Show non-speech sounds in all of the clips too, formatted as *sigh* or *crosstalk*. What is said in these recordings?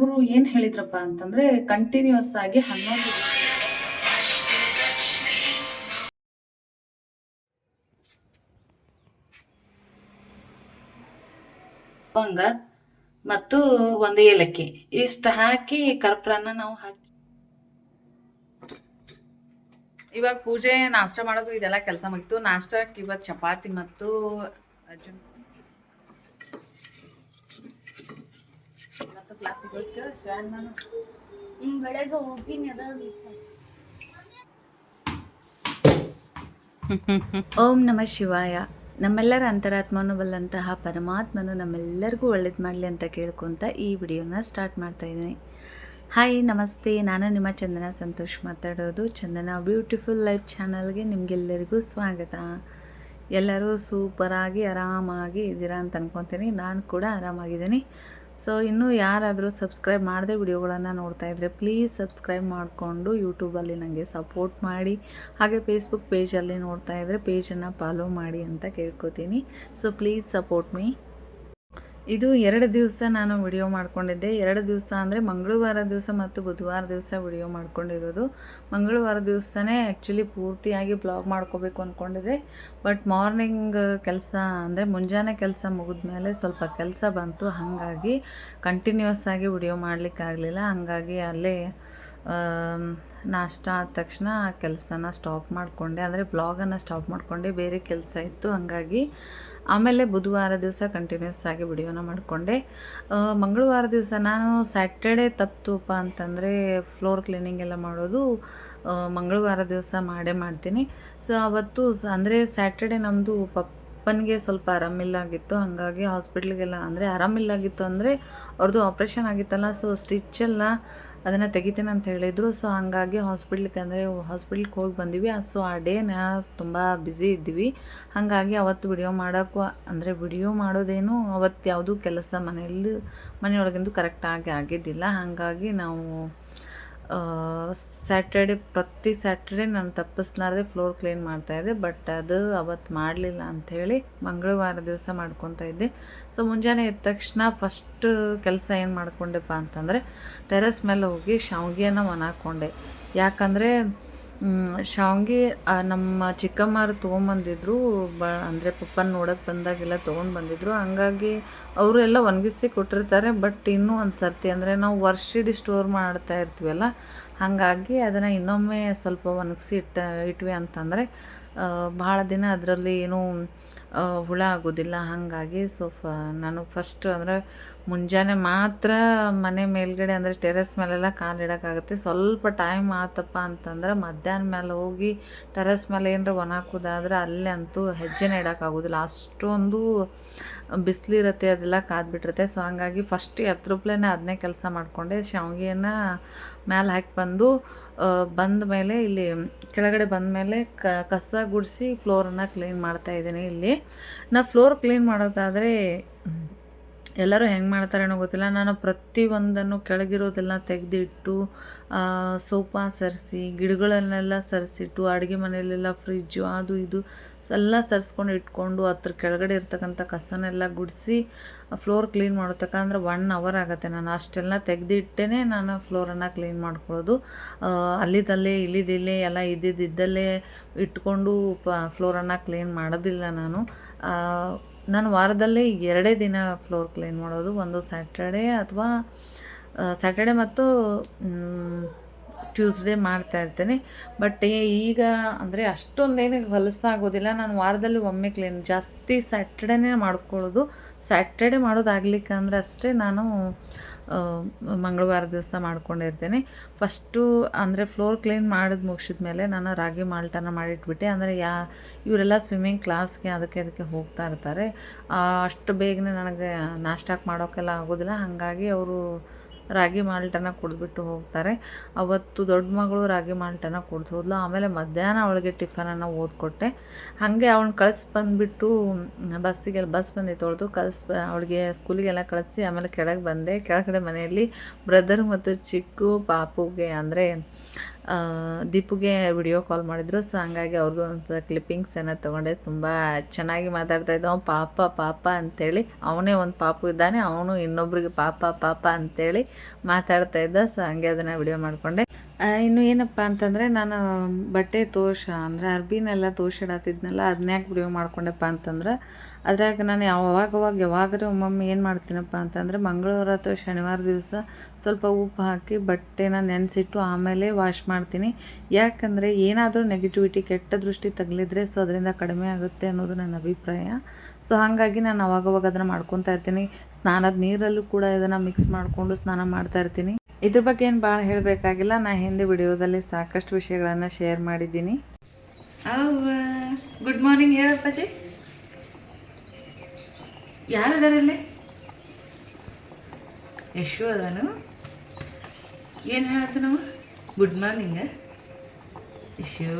ಅವರು ಏನ್ ಹೇಳಿದ್ರಪ್ಪ ಅಂತಂದ್ರೆ ಕಂಟಿನ್ಯೂಸ್ ಆಗಿ ಹನ್ನೊಂದು ಲವಂಗ ಮತ್ತು ಒಂದು ಏಲಕ್ಕಿ. ಇಷ್ಟ ಹಾಕಿ ಕರ್ಪೂರನ ನಾವು ಹಾಕಿ ಇವಾಗ ಪೂಜೆ ನಾಷ್ಟ ಮಾಡೋದು ಇದೆಲ್ಲ ಕೆಲಸ ಮುಗಿತು. ನಾಷ್ಟಕ್ಕೆ ಇವತ್ತು ಚಪಾತಿ ಮತ್ತು ಅಜ್ಜುನ್ ಮತ್ತು ಕ್ಲಾಸಿಗೆ ಶಿವಾನ್ ಬೆಳಗ್ಗೆ ಅದ ಮಿಸ್ ಓಂ ನಮ ಶಿವಾಯ. ನಮ್ಮೆಲ್ಲರ ಅಂತರಾತ್ಮನು ಬಲ್ಲಂತಹ ಪರಮಾತ್ಮನು ನಮ್ಮೆಲ್ಲರಿಗೂ ಒಳ್ಳೇದು ಮಾಡಲಿ ಅಂತ ಕೇಳ್ಕೊತ ಈ ವಿಡಿಯೋನ ಸ್ಟಾರ್ಟ್ ಮಾಡ್ತಾ ಇದ್ದೀನಿ. ಹಾಯ್, ನಮಸ್ತೆ. ನಾನು ನಿಮ್ಮ ಚಂದನ ಸಂತೋಷ್ ಮಾತಾಡೋದು. ಚಂದನ ಬ್ಯೂಟಿಫುಲ್ ಲೈಫ್ ಚಾನಲ್ಗೆ ನಿಮಗೆಲ್ಲರಿಗೂ ಸ್ವಾಗತ. ಎಲ್ಲರೂ ಸೂಪರಾಗಿ ಆರಾಮಾಗಿ ಇದ್ದೀರಾ ಅಂತ ಅನ್ಕೊತೀನಿ. ನಾನು ಕೂಡ ಆರಾಮಾಗಿದ್ದೀನಿ. ಸೊ ಇನ್ನೂ ಯಾರಾದರೂ ಸಬ್ಸ್ಕ್ರೈಬ್ ಮಾಡದೆ ವಿಡಿಯೋಗಳನ್ನು ನೋಡ್ತಾ ಇದ್ದರೆ ಪ್ಲೀಸ್ ಸಬ್ಸ್ಕ್ರೈಬ್ ಮಾಡಿಕೊಂಡು ಯೂಟ್ಯೂಬಲ್ಲಿ ನನಗೆ ಸಪೋರ್ಟ್ ಮಾಡಿ. ಹಾಗೆ ಫೇಸ್ಬುಕ್ ಪೇಜಲ್ಲಿ ನೋಡ್ತಾ ಇದ್ದರೆ ಪೇಜನ್ನು ಫಾಲೋ ಮಾಡಿ ಅಂತ ಕೇಳ್ಕೊತೀನಿ. ಸೊ ಪ್ಲೀಸ್ ಸಪೋರ್ಟ್ ಮೀ ಇದು ಎರಡು ದಿವಸ ನಾನು ವಿಡಿಯೋ ಮಾಡ್ಕೊಂಡಿದ್ದೆ. ಎರಡು ದಿವಸ ಅಂದರೆ ಮಂಗಳವಾರ ದಿವಸ ಮತ್ತು ಬುಧವಾರ ದಿವಸ ವಿಡಿಯೋ ಮಾಡ್ಕೊಂಡಿರೋದು. ಮಂಗಳವಾರ ದಿವಸನೇ ಆ್ಯಕ್ಚುಲಿ ಪೂರ್ತಿಯಾಗಿ ಬ್ಲಾಗ್ ಮಾಡ್ಕೋಬೇಕು ಅಂದ್ಕೊಂಡಿದ್ದೆ ಬಟ್ ಮಾರ್ನಿಂಗ್ ಕೆಲಸ ಅಂದರೆ ಮುಂಜಾನೆ ಕೆಲಸ ಮುಗಿದ ಮೇಲೆ ಸ್ವಲ್ಪ ಕೆಲಸ ಬಂತು. ಹಾಗಾಗಿ ಕಂಟಿನ್ಯೂಸ್ ಆಗಿ ವಿಡಿಯೋ ಮಾಡಲಿಕ್ಕಾಗಲಿಲ್ಲ ಹಾಗಾಗಿ ಅಲ್ಲೇ ನಾಷ್ಟ ಆದ ತಕ್ಷಣ ಆ ಕೆಲಸನ ಸ್ಟಾಪ್ ಮಾಡಿಕೊಂಡೆ. ಅಂದರೆ ಬ್ಲಾಗನ್ನು ಸ್ಟಾಪ್ ಮಾಡಿಕೊಂಡೆ. ಬೇರೆ ಕೆಲಸ ಇತ್ತು. ಹಾಗಾಗಿ ಆಮೇಲೆ ಬುಧವಾರ ದಿವಸ ಕಂಟಿನ್ಯೂಸ್ ಆಗಿ ವಿಡಿಯೋನ ಮಾಡಿಕೊಂಡೆ. ಮಂಗಳವಾರ ದಿವಸ ನಾನು ಸ್ಯಾಟರ್ಡೆ ತಪ್ಪುಪ್ಪ ಅಂತಂದರೆ ಫ್ಲೋರ್ ಕ್ಲೀನಿಂಗ್ ಎಲ್ಲ ಮಾಡೋದು ಮಂಗಳವಾರ ದಿವಸ ಮಾಡೇ ಮಾಡ್ತೀನಿ. ಸೊ ಅವತ್ತು ಅಂದರೆ ಸ್ಯಾಟರ್ಡೆ ನಮ್ಮದು ಪಪ್ಪನಿಗೆ ಸ್ವಲ್ಪ ಆರಾಮಿಲ್ಲಾಗಿತ್ತು ಹಾಗಾಗಿ ಹಾಸ್ಪಿಟ್ಲಿಗೆಲ್ಲ ಅಂದರೆ ಆರಾಮಿಲ್ಲಾಗಿತ್ತು ಅಂದರೆ ಅವ್ರದ್ದು ಆಪ್ರೇಷನ್ ಆಗಿತ್ತಲ್ಲ. ಸೊ ಸ್ಟಿಚೆಲ್ಲ ಅದನ್ನು ತೆಗಿತೀನಿ ಅಂತ ಹೇಳಿದರು. ಸೊ ಹಾಗಾಗಿ ಹಾಸ್ಪಿಟ್ಲಿಗೆ ಅಂದರೆ ಹಾಸ್ಪಿಟ್ಲಿಗೆ ಹೋಗಿ ಬಂದಿವಿ. ಸೊ ಆ ಡೇನ ತುಂಬ ಬ್ಯುಸಿ ಇದ್ದೀವಿ. ಹಾಗಾಗಿ ಅವತ್ತು ವಿಡಿಯೋ ಮಾಡೋಕ್ಕೂ, ಅಂದರೆ ವಿಡಿಯೋ ಮಾಡೋದೇನು ಅವತ್ತು ಯಾವುದೂ ಕೆಲಸ ಮನೆಯಲ್ಲಿ ಮನೆಯೊಳಗಿಂದು ಕರೆಕ್ಟಾಗಿ ಆಗಿದ್ದಿಲ್ಲ. ಹಾಗಾಗಿ ನಾವು ಸ್ಯಾಟರ್ಡೆ ಪ್ರತಿ ಸ್ಯಾಟರ್ಡೆ ನಾನು ತಪ್ಪಿಸ್ಲಾರ್ದೆ ಫ್ಲೋರ್ ಕ್ಲೀನ್ ಮಾಡ್ತಾಯಿದ್ದೆ ಬಟ್ ಅದು ಅವತ್ತು ಮಾಡಲಿಲ್ಲ ಅಂಥೇಳಿ ಮಂಗಳವಾರ ದಿವಸ ಮಾಡ್ಕೊತಾ ಇದ್ದೆ. ಸೊ ಮುಂಜಾನೆ ಎದ್ದ ತಕ್ಷಣ ಫಸ್ಟ್ ಕೆಲಸ ಏನು ಮಾಡ್ಕೊಂಡೆಪ್ಪ ಅಂತಂದರೆ ಟೆರೆಸ್ ಮೇಲೆ ಹೋಗಿ ಶಾವಿಗೆಯನ್ನು ಒಣ ಯಾಕಂದರೆ ಶಾವ್ಗೆ ನಮ್ಮ ಚಿಕ್ಕಮ್ಮರು ತೊಗೊಂಬಂದಿದ್ರು, ಬ, ಅಂದರೆ ಪಪ್ಪನ ನೋಡೋಕೆ ಬಂದಾಗೆಲ್ಲ ತೊಗೊಂಡು ಬಂದಿದ್ರು ಹಂಗಾಗಿ ಅವರು ಎಲ್ಲ ಒಣಗಿಸಿ ಕೊಟ್ಟಿರ್ತಾರೆ, ಬಟ್ ಇನ್ನೂ ಒಂದು ಸರ್ತಿ ಅಂದರೆ ನಾವು ವರ್ಷಿಡಿ ಸ್ಟೋರ್ ಮಾಡ್ತಾ ಇರ್ತೀವಲ್ಲ, ಹಾಗಾಗಿ ಅದನ್ನು ಇನ್ನೊಮ್ಮೆ ಸ್ವಲ್ಪ ಒಣಗಿಸಿ ಇಟ್ಟ, ಇಟ್ವಿ ಅಂತಂದರೆ ಭಾಳ ದಿನ ಅದರಲ್ಲಿ ಏನೂ ಹುಳ ಆಗೋದಿಲ್ಲ. ಹಾಗಾಗಿ ಸೊ ಫ, ನಾನು ಫಸ್ಟ್ ಅಂದರೆ ಮುಂಜಾನೆ ಮಾತ್ರ ಮನೆ ಮೇಲ್ಗಡೆ ಅಂದರೆ ಟೆರೆಸ್ ಮೇಲೆಲ್ಲ ಕಾಲು ಇಡೋಕ್ಕಾಗುತ್ತೆ. ಸ್ವಲ್ಪ ಟೈಮ್ ಆತಪ್ಪ ಅಂತಂದ್ರೆ ಮಧ್ಯಾಹ್ನ ಮೇಲೆ ಹೋಗಿ ಟೆರೆಸ್ ಮೇಲೆ ಏನರ ಒಣ ಹಾಕೋದಾದ್ರೆ ಅಲ್ಲೇ ಅಂತೂ ಹೆಜ್ಜೆನೇ ಇಡೋಕ್ಕಾಗೋದಿಲ್ಲ. ಅಷ್ಟೊಂದು ಬಿಸಿಲಿರುತ್ತೆ ಅದೆಲ್ಲ ಕಾದ್ಬಿಟ್ಟಿರುತ್ತೆ ಸೊ ಹಂಗಾಗಿ ಫಸ್ಟ್ ಎತ್ತರಪ್ಲೇನೆ ಅದನ್ನೇ ಕೆಲಸ ಮಾಡಿಕೊಂಡೆ. ಶಾವಿಗೆನ ಮೇಲೆ ಹಾಕಿ ಬಂದು ಬಂದ ಮೇಲೆ ಇಲ್ಲಿ ಕೆಳಗಡೆ ಬಂದ ಮೇಲೆ ಕಸ ಗುಡಿಸಿ ಫ್ಲೋರನ್ನು ಕ್ಲೀನ್ ಮಾಡ್ತಾ ಇದ್ದೀನಿ ಇಲ್ಲಿ. ನಾ ಫ್ಲೋರ್ ಕ್ಲೀನ್ ಮಾಡೋದಾದರೆ ಎಲ್ಲರೂ ಹೆಂಗೆ ಮಾಡ್ತಾರೇನೋ ಗೊತ್ತಿಲ್ಲ. ನಾನು ಪ್ರತಿಯೊಂದನ್ನು ಕೆಳಗಿರೋದೆಲ್ಲ ತೆಗೆದಿಟ್ಟು ಸೋಪಾ ಸರಿಸಿ, ಗಿಡಗಳನ್ನೆಲ್ಲ ಸರಿಸಿಟ್ಟು, ಅಡುಗೆ ಮನೆಯಲ್ಲೆಲ್ಲ ಫ್ರಿಜ್ಜು ಅದು ಇದು ಎಲ್ಲ ಸರಿಸ್ಕೊಂಡು ಇಟ್ಕೊಂಡು ಅದ್ರ ಕೆಳಗಡೆ ಇರ್ತಕ್ಕಂಥ ಕಸನೆಲ್ಲ ಗುಡಿಸಿ ಫ್ಲೋರ್ ಕ್ಲೀನ್ ಮಾಡೋತಕ್ಕ ಅಂದರೆ ಒನ್ ಅವರ್ ಆಗುತ್ತೆ ನಾನು. ಅಷ್ಟೆಲ್ಲ ತೆಗೆದಿಟ್ಟೇ ನಾನು ಫ್ಲೋರನ್ನು ಕ್ಲೀನ್ ಮಾಡ್ಕೊಳ್ಳೋದು. ಅಲ್ಲಿದ್ದಲ್ಲೇ ಇಲ್ಲಿದಿಲ್ಲೇ, ಎಲ್ಲ ಇದ್ದಿದ್ದಲ್ಲೇ ಇಟ್ಕೊಂಡು ಪ, ಫ್ಲೋರನ್ನು ಕ್ಲೀನ್ ಮಾಡೋದಿಲ್ಲ ನಾನು. ನಾನು ವಾರದಲ್ಲೇ ಎರಡೇ ದಿನ ಫ್ಲೋರ್ ಕ್ಲೀನ್ ಮಾಡೋದು. ಒಂದು ಸ್ಯಾಟರ್ಡೇ ಅಥವಾ ಸ್ಯಾಟರ್ಡೆ ಮತ್ತು ಟ್ಯೂಸ್ಡೇ ಮಾಡ್ತಾ ಇರ್ತೇನೆ. ಬಟ್ ಈಗ ಅಂದರೆ ಅಷ್ಟೊಂದೇನು ಹೊಲಸಾಗೋದಿಲ್ಲ ನಾನು ವಾರದಲ್ಲಿ ಒಮ್ಮೆ ಕ್ಲೀನ್ ಜಾಸ್ತಿ ಸ್ಯಾಟರ್ಡೇನೇ ಮಾಡ್ಕೊಳ್ಳೋದು. ಸ್ಯಾಟರ್ಡೆ ಮಾಡೋದಾಗ್ಲಿಕ್ಕೆ ಅಂದ್ರೆ ಅಷ್ಟೇ ನಾನು ಮಂಗಳವಾರ ದಿವಸ ಮಾಡ್ಕೊಂಡಿರ್ತೇನೆ ಫಸ್ಟು ಅಂದರೆ ಫ್ಲೋರ್ ಕ್ಲೀನ್ ಮಾಡಿದ ಮುಗಿಸಿದ ಮೇಲೆ ನಾನು ರಾಗಿ ಮಾಲ್ಟನ್ನು ಮಾಡಿಟ್ಬಿಟ್ಟೆ. ಅಂದರೆ ಯಾ, ಇವರೆಲ್ಲ ಸ್ವಿಮ್ಮಿಂಗ್ ಕ್ಲಾಸ್ಗೆ ಅದಕ್ಕೆ ಅದಕ್ಕೆ ಹೋಗ್ತಾ ಇರ್ತಾರೆ. ಅಷ್ಟು ಬೇಗನೆ ನನಗೆ ನಾಷ್ಟಾಕ್ ಮಾಡೋಕ್ಕೆಲ್ಲ ಆಗೋದಿಲ್ಲ. ಹಾಗಾಗಿ ಅವರು ರಾಗಿ ಮಾಲ್ಟನ ಕುಡಿದ್ಬಿಟ್ಟು ಹೋಗ್ತಾರೆ. ಅವತ್ತು ದೊಡ್ಡ ಮಗಳು ರಾಗಿ ಮಾಲ್ಟನ್ನ ಕುಡ್ದು ಹೋದ್ಲು. ಆಮೇಲೆ ಮಧ್ಯಾಹ್ನ ಅವಳಿಗೆ ಟಿಫನನ್ನು ಓದ್ಕೊಟ್ಟೆ. ಹಾಗೆ ಅವಳನ್ನ ಕಳಿಸಿ ಬಂದುಬಿಟ್ಟು ಬಸ್ಸಿಗೆ ಬಸ್ ಬಂದಿತ್ತು ಅವಳದು ಕಳಿಸ್ ಅವಳಿಗೆ ಸ್ಕೂಲಿಗೆಲ್ಲ ಕಳಿಸಿ ಆಮೇಲೆ ಕೆಳಗೆ ಬಂದೆ. ಕೆಳಗಡೆ ಮನೆಯಲ್ಲಿ ಬ್ರದರ್ ಮತ್ತು ಚಿಕ್ಕು, ಪಾಪುಗೆ ಅಂದರೆ ದೀಪುಗೆ ವಿಡಿಯೋ ಕಾಲ್ ಮಾಡಿದ್ರು. ಸೊ ಹಂಗಾಗಿ ಅವ್ರಿಗೂ ಒಂದು ಕ್ಲಿಪ್ಪಿಂಗ್ಸ್ ಏನೋ ತೊಗೊಂಡೆ. ತುಂಬ ಚೆನ್ನಾಗಿ ಮಾತಾಡ್ತಾ ಇದ್ದ. ಅವ್ನು ಪಾಪ ಪಾಪ ಅಂತೇಳಿ ಅವನೇ ಒಂದು ಪಾಪು ಇದ್ದಾನೆ. ಅವನು ಇನ್ನೊಬ್ರಿಗೆ ಪಾಪ ಪಾಪ ಅಂತೇಳಿ ಮಾತಾಡ್ತಾ ಇದ್ದ. ಸೊ ಹಂಗೆ ಅದನ್ನು ವಿಡಿಯೋ ಮಾಡಿಕೊಂಡೆ. ಇನ್ನು ಏನಪ್ಪ ಅಂತಂದರೆ ನಾನು ಬಟ್ಟೆ ತೋಷ ಅಂದರೆ ಅರ್ಬಿನೆಲ್ಲ ತೋಷಿಡತ್ತಿದ್ನಲ್ಲ ಅದನ್ನ ಯಾಕೆ ವಿಡಿಯೋ ಮಾಡ್ಕೊಂಡೆಪ್ಪ ಅಂತಂದ್ರೆ, ಅದ್ರಾಗ ನಾನು ಯಾವಾಗವಾಗ ಯಾವಾಗರೂ ಒಮ್ಮೊಮ್ಮೆ ಏನು ಮಾಡ್ತೀನಪ್ಪ ಅಂತಂದರೆ, ಮಂಗಳವಾರ ಅಥವಾ ಶನಿವಾರ ದಿವಸ ಸ್ವಲ್ಪ ಉಪ್ಪು ಹಾಕಿ ಬಟ್ಟೆನ ನೆನೆಸಿಟ್ಟು ಆಮೇಲೆ ವಾಶ್ ಮಾಡ್ತೀನಿ. ಯಾಕಂದರೆ ಏನಾದರೂ ನೆಗೆಟಿವಿಟಿ ಕೆಟ್ಟ ದೃಷ್ಟಿ ತಗಲಿದ್ರೆ ಸೊ ಅದರಿಂದ ಕಡಿಮೆ ಆಗುತ್ತೆ ಅನ್ನೋದು ನನ್ನ ಅಭಿಪ್ರಾಯ. ಸೊ ಹಾಗಾಗಿ ನಾನು ಅವಾಗವಾಗ ಅದನ್ನು ಮಾಡ್ಕೊತಾ ಇರ್ತೀನಿ. ಸ್ನಾನದ ನೀರಲ್ಲೂ ಕೂಡ ಇದನ್ನು ಮಿಕ್ಸ್ ಮಾಡಿಕೊಂಡು ಸ್ನಾನ ಮಾಡ್ತಾ ಇರ್ತೀನಿ. ಇದ್ರ ಬಗ್ಗೆ ಏನು ಭಾಳ ಹೇಳಬೇಕಾಗಿಲ್ಲ. ನಾ ಹಿಂದೆ ವಿಡಿಯೋದಲ್ಲಿ ಸಾಕಷ್ಟು ವಿಷಯಗಳನ್ನು ಶೇರ್ ಮಾಡಿದ್ದೀನಿ. ಗುಡ್ ಮಾರ್ನಿಂಗ್ ಹೇಳಪ್ಪಾಜಿ ಯಾರದಾರಲ್ಲಿ ಯಶು ಅದನು. ಏನು ಹೇಳತ್ತ ನಾವು ಗುಡ್ ಮಾರ್ನಿಂಗ್ ಯಶು.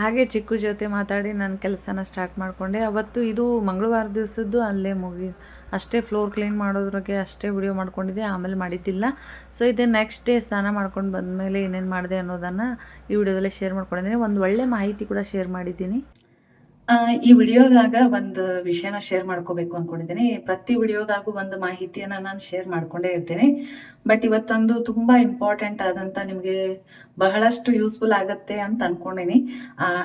ಹಾಗೆ ಚಿಕ್ಕು ಜೊತೆ ಮಾತಾಡಿ ನನ್ನ ಕೆಲಸನ ಸ್ಟಾರ್ಟ್ ಮಾಡಿಕೊಂಡೆ. ಅವತ್ತು ಇದು ಮಂಗಳವಾರ ದಿವಸದ್ದು ಅಲ್ಲೇ ಮುಗಿ ಅಷ್ಟೇ ಫ್ಲೋರ್ ಕ್ಲೀನ್ ಮಾಡೋದ್ರಾಗೆ ಅಷ್ಟೇ ವಿಡಿಯೋ ಮಾಡ್ಕೊಂಡಿದ್ದೆ, ಆಮೇಲೆ ಮಾಡಿದ್ದಿಲ್ಲ. ಸೊ ಇದು ನೆಕ್ಸ್ಟ್ ಡೇ ಸ್ನಾನ ಮಾಡ್ಕೊಂಡು ಬಂದಮೇಲೆ ಏನೇನು ಮಾಡಿದೆ ಅನ್ನೋದನ್ನು ಈ ವಿಡಿಯೋದಲ್ಲೇ ಶೇರ್ ಮಾಡ್ಕೊಂಡಿದ್ದೀನಿ. ಒಂದು ಒಳ್ಳೆ ಮಾಹಿತಿ ಕೂಡ ಶೇರ್ ಮಾಡಿದ್ದೀನಿ. ಈ ವಿಡಿಯೋದಾಗ ಒಂದು ವಿಷಯನ ಶೇರ್ ಮಾಡ್ಕೋಬೇಕು ಅನ್ಕೊಂಡಿದ್ದೀನಿ. ಪ್ರತಿ ವಿಡಿಯೋದಾಗೂ ಒಂದು ಮಾಹಿತಿಯನ್ನ ನಾನು ಶೇರ್ ಮಾಡ್ಕೊಂಡೇ ಇರ್ತೀನಿ. ಬಟ್ ಇವತ್ತೊಂದು ತುಂಬಾ ಇಂಪಾರ್ಟೆಂಟ್ ಆದಂತ ನಿಮಗೆ ಬಹಳಷ್ಟು ಯೂಸ್ಫುಲ್ ಆಗತ್ತೆ ಅಂತ ಅನ್ಕೊಂಡಿನಿ.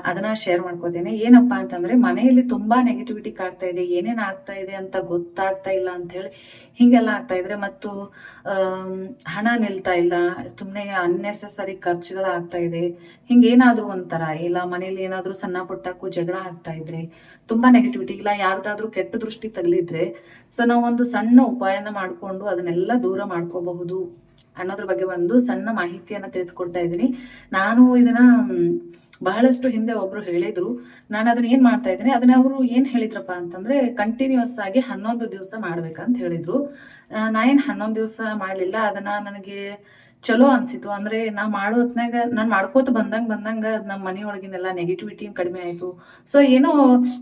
ಅದನ್ನ ಶೇರ್ ಮಾಡ್ಕೋತೀನಿ. ಏನಪ್ಪಾ ಅಂತಂದ್ರೆ, ಮನೆಯಲ್ಲಿ ತುಂಬಾ ನೆಗೆಟಿವಿಟಿ ಕಾಡ್ತಾ ಇದೆ, ಏನೇನ್ ಆಗ್ತಾ ಇದೆ ಅಂತ ಗೊತ್ತಾಗ್ತಾ ಇಲ್ಲ ಅಂತ ಹೇಳಿ ಹಿಂಗೆಲ್ಲ ಆಗ್ತಾ ಇದ್ರೆ ಮತ್ತು ಹಣ ನಿಲ್ತಾ ಇಲ್ಲ ಸುಮ್ಮನೆ ಅನ್ನೆಸೆಸರಿ ಖರ್ಚುಗಳಾಗ್ತಾ ಇದೆ. ಹಿಂಗೇನಾದ್ರೂ ಒಂಥರ, ಇಲ್ಲ ಮನೇಲಿ ಏನಾದ್ರೂ ಸಣ್ಣ ಪುಟ್ಟಕ್ಕೂ ಜಗಳ ಆಗ್ತಾ ಇದ್ರೆ, ತುಂಬಾ ನೆಗೆಟಿವಿಟಿ ಇಲ್ಲ ಯಾರ್ದಾದ್ರೂ ಕೆಟ್ಟ ದೃಷ್ಟಿ ತಗಲಿದ್ರೆ, ಸೊ ನಾವು ಒಂದು ಸಣ್ಣ ಉಪಾಯನ ಮಾಡ್ಕೊಂಡು ಅದನ್ನೆಲ್ಲ ದೂರ ಮಾಡ್ಕೋಬಹುದು. ಅನ್ನೋದ್ರ ಬಗ್ಗೆ ಒಂದು ಸಣ್ಣ ಮಾಹಿತಿಯನ್ನ ತಿಳಿಸ್ಕೊಡ್ತಾ ಇದ್ದೀನಿ. ನಾನು ಇದನ್ನ ಬಹಳಷ್ಟು ಹಿಂದೆ ಒಬ್ರು ಹೇಳಿದ್ರು. ನಾನು ಅದನ್ನ ಏನ್ ಮಾಡ್ತಾ ಇದ್ದೀನಿ, ಅದನ್ನ ಅವರು ಏನ್ ಹೇಳಿದ್ರಪ್ಪ ಅಂತಂದ್ರೆ ಕಂಟಿನ್ಯೂಸ್ ಆಗಿ ಹನ್ನೊಂದು ದಿವಸ ಮಾಡ್ಬೇಕಂತ ಹೇಳಿದ್ರು. ನಾ ಏನ್ ಹನ್ನೊಂದು ದಿವಸ ಮಾಡ್ಲಿಲ್ಲ, ಅದನ್ನ ನನಗೆ ಚಲೋ ಅನ್ಸಿತು. ಅಂದ್ರೆ ನಾ ಮಾಡೋ ಹೊತ್ನಾಗ ನಾನ್ ಮಾಡ್ಕೋತ ಬಂದಂಗ ಬಂದಂಗ ನಮ್ಮ ಮನೆಯೊಳಗಿನೆಲ್ಲ ನೆಗೆಟಿವಿಟಿ ಕಡಿಮೆ ಆಯ್ತು. ಸೊ ಏನೋ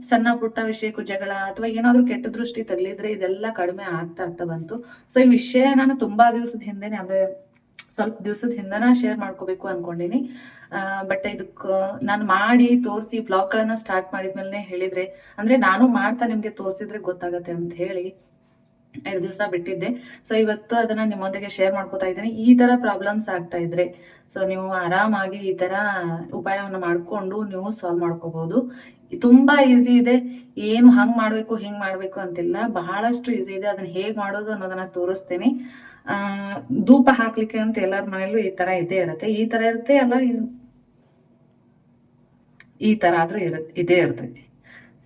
ಸಣ್ಣ ಪುಟ್ಟ ವಿಷಯಕ್ಕೂ ಜಗಳ ಅಥವಾ ಏನಾದ್ರೂ ಕೆಟ್ಟ ದೃಷ್ಟಿ ತಗಲಿದ್ರೆ ಇದೆಲ್ಲ ಕಡಿಮೆ ಆಗ್ತಾ ಆಗ್ತಾ ಬಂತು. ಸೊ ಈ ವಿಷಯ ನಾನು ತುಂಬಾ ದಿವಸದ ಹಿಂದೆನೆ, ಅಂದ್ರೆ ಸ್ವಲ್ಪ ದಿವಸದ ಹಿಂದನ ಶೇರ್ ಮಾಡ್ಕೋಬೇಕು ಅನ್ಕೊಂಡಿನಿ. ಬಟ್ ಇದಕ್ಕ ನಾನು ಮಾಡಿ ತೋರಿಸಿ ಗಳನ್ನ ಸ್ಟಾರ್ಟ್ ಮಾಡಿದ್ಮೇಲೆ ಹೇಳಿದ್ರೆ, ಅಂದ್ರೆ ನಾನು ಮಾಡ್ತಾ ನಿಮ್ಗೆ ತೋರಿಸಿದ್ರೆ ಗೊತ್ತಾಗತ್ತೆ ಅಂತ ಹೇಳಿ. ಎರಡು ದಿವಸ ಬಿಟ್ಟಿದ್ದೆ. ಸೊ ಇವತ್ತು ಅದನ್ನ ನಿಮ್ಮೊಂದಿಗೆ ಶೇರ್ ಮಾಡ್ಕೋತಾ ಇದ್ದೀನಿ. ಈ ತರ ಪ್ರಾಬ್ಲಮ್ಸ್ ಆಗ್ತಾ ಇದ್ರೆ ಸೊ ನೀವು ಆರಾಮಾಗಿ ಈ ತರ ಉಪಾಯವನ್ನು ಮಾಡ್ಕೊಂಡು ನೀವು ಸಾಲ್ವ್ ಮಾಡ್ಕೋಬಹುದು ತುಂಬಾ ಈಸಿ ಇದೆ. ಏನು ಹಂಗ್ ಮಾಡ್ಬೇಕು, ಹಿಂಗ್ ಮಾಡ್ಬೇಕು ಅಂತಿಲ್ಲ. ಬಹಳಷ್ಟು ಈಸಿ ಇದೆ. ಅದನ್ನ ಹೇಗ್ ಮಾಡೋದು ಅನ್ನೋದನ್ನ ತೋರಿಸ್ತೀನಿ. ಆ, ಧೂಪ ಹಾಕ್ಲಿಕ್ಕೆ ಅಂತ ಎಲ್ಲರ ಮನೇಲೂ ಈ ತರ ಇದೇ ಇರುತ್ತೆ. ಈ ತರ ಇರುತ್ತೆ ಅಲ್ಲ? ಈ ತರ ಆದ್ರೂ ಇರುತ್ತೆ ಇದೇ ಇರ್ತೈತಿ.